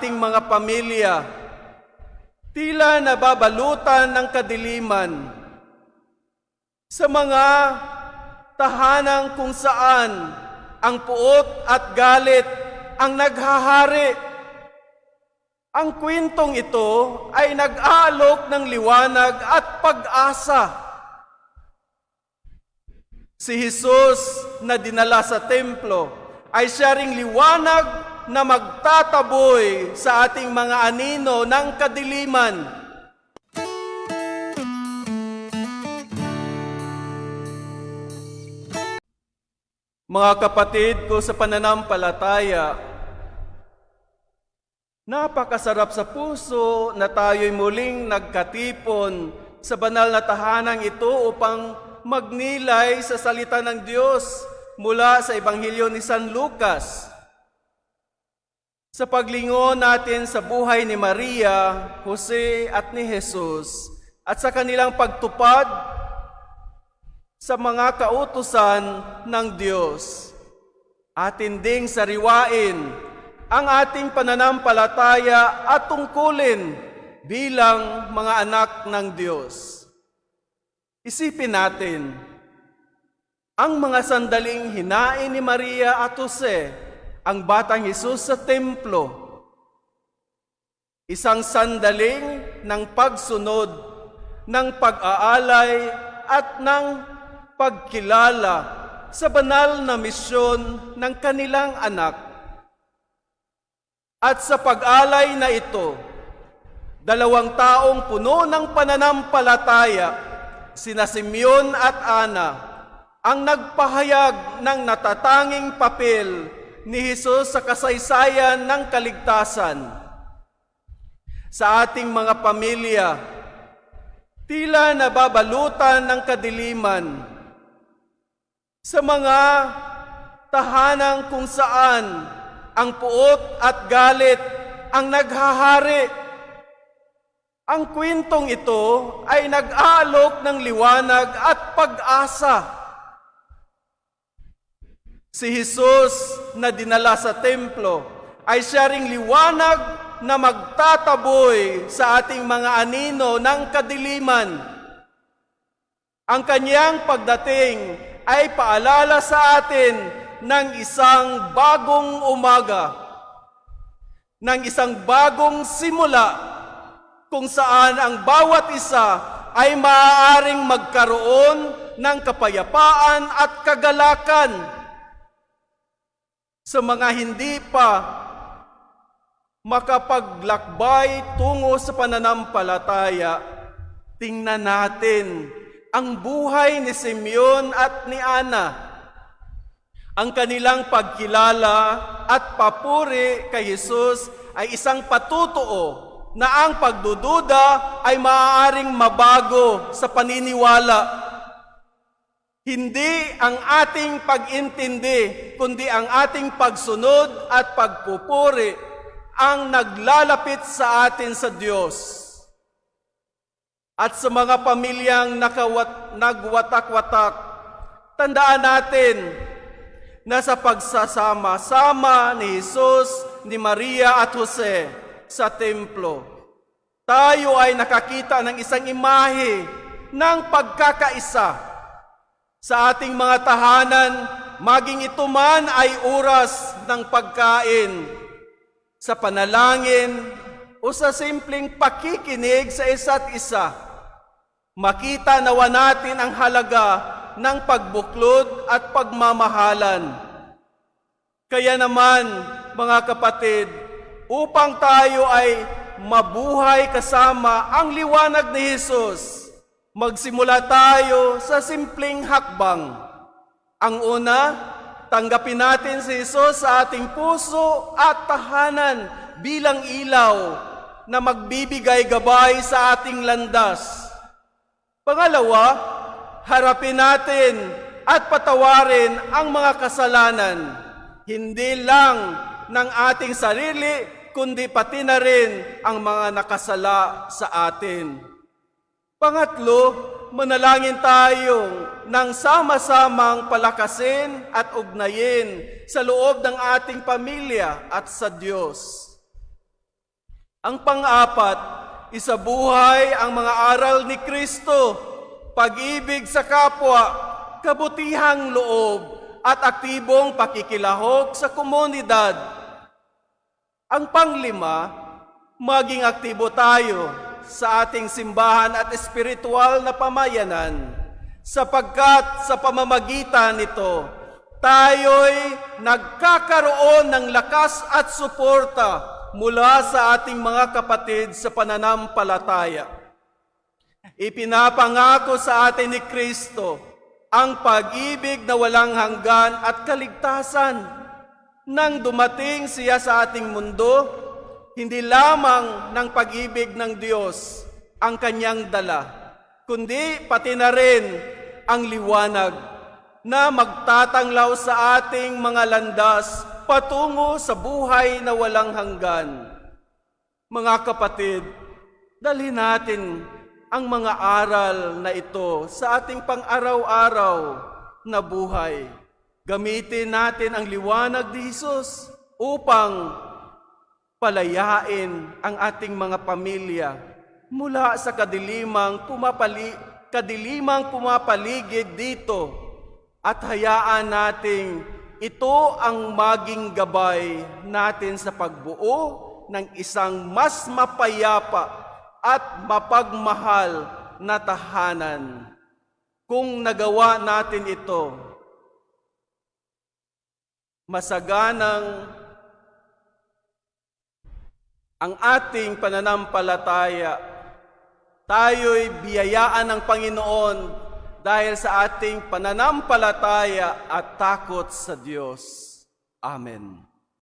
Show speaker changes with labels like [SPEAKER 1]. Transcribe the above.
[SPEAKER 1] ating mga pamilya. Tila nababalutan ng kadiliman sa mga tahanang kung saan ang puot at galit ang naghahari. Ang kwentong ito ay nag-aalok ng liwanag at pag-asa. Si Jesus na dinala sa templo ay siya liwanag na magtataboy sa ating mga anino ng kadiliman. Mga kapatid ko sa pananampalataya, napakasarap sa puso na tayo'y muling nagkatipon sa banal na tahanang ito upang magnilay sa salita ng Diyos mula sa Ebanghelyo ni San Lucas. Sa paglingon natin sa buhay ni Maria, Jose at ni Jesus at sa kanilang pagtupad sa mga kautusan ng Diyos. Atin ding sariwain ang ating pananampalataya at tungkulin bilang mga anak ng Diyos. Isipin natin, ang mga sandaling hinain ni Maria at Jose ang batang Jesus sa templo. Isang sandaling ng pagsunod, ng pag-aalay at ng pagkilala sa banal na misyon ng kanilang anak. At sa pag-alay na ito, dalawang taong puno ng pananampalataya, sina Simeon at Ana, ang nagpahayag ng natatanging papel ni Jesus sa kasaysayan ng kaligtasan. Sa ating mga pamilya, tila nababalutan ng kadiliman sa mga tahanang kung saan ang puot at galit ang naghahari. Ang kwentong ito ay nag-aalok ng liwanag at pag-asa. Si Jesus na dinala sa templo ay siya ring liwanag na magtataboy sa ating mga anino ng kadiliman. Ang kanyang pagdating ay paalala sa atin ng isang bagong umaga, ng isang bagong simula kung saan ang bawat isa ay maaaring magkaroon ng kapayapaan at kagalakan sa mga hindi pa makapaglakbay tungo sa pananampalataya, tingnan natin ang buhay ni Simeon at ni Ana. Ang kanilang pagkilala at papuri kay Jesus ay isang patutuo na ang pagdududa ay maaaring mabago sa paniniwala. Hindi ang ating pag-intindi, kundi ang ating pagsunod at pagpupuri ang naglalapit sa atin sa Diyos. At sa mga pamilyang nakawat, nagwatak-watak, tandaan natin na sa pagsasama-sama ni Jesus, ni Maria at Jose sa templo, tayo ay nakakita ng isang imahe ng pagkakaisa sa ating mga tahanan, maging ito man ay oras ng pagkain, sa panalangin, o sa simpleng pakikinig sa isa't isa. Makita nawa natin ang halaga ng pagbuklod at pagmamahalan. Kaya naman, mga kapatid, upang tayo ay mabuhay kasama ang liwanag ni Jesus, magsimula tayo sa simpleng hakbang. Ang una, tanggapin natin si Jesus sa ating puso at tahanan bilang ilaw na magbibigay gabay sa ating landas. Pangalawa, harapin natin at patawarin ang mga kasalanan, hindi lang ng ating sarili, kundi pati na rin ang mga nakasala sa atin. Pangatlo, manalangin tayo ng sama-samang palakasin at ugnayin sa loob ng ating pamilya at sa Diyos. Ang pang-apat, isabuhay ang mga aral ni Kristo, pag-ibig sa kapwa, kabutihang loob, at aktibong pakikilahok sa komunidad. Ang panglima, maging aktibo tayo sa ating simbahan at espiritual na pamayanan sapagkat sa pamamagitan nito, tayo'y nagkakaroon ng lakas at suporta mula sa ating mga kapatid sa pananampalataya. Ipinapangako sa atin ni Kristo ang pag-ibig na walang hanggan at kaligtasan. Nang dumating siya sa ating mundo, hindi lamang ng pag-ibig ng Diyos ang kanyang dala, kundi pati na rin ang liwanag na magtatanglaw sa ating mga landas patungo sa buhay na walang hanggan. Mga kapatid, dalhin natin ang mga aral na ito sa ating pang-araw-araw na buhay. Gamitin natin ang liwanag ni Jesus upang palayain ang ating mga pamilya mula sa kadilimang pumapali kadilimang pumapaligid dito at hayaan nating ito ang maging gabay natin sa pagbuo ng isang mas mapayapa at mapagmahal na tahanan. Kung nagawa natin ito, masaganang ang ating pananampalataya, tayo'y biyayaan ng Panginoon dahil sa ating pananampalataya at takot sa Diyos. Amen.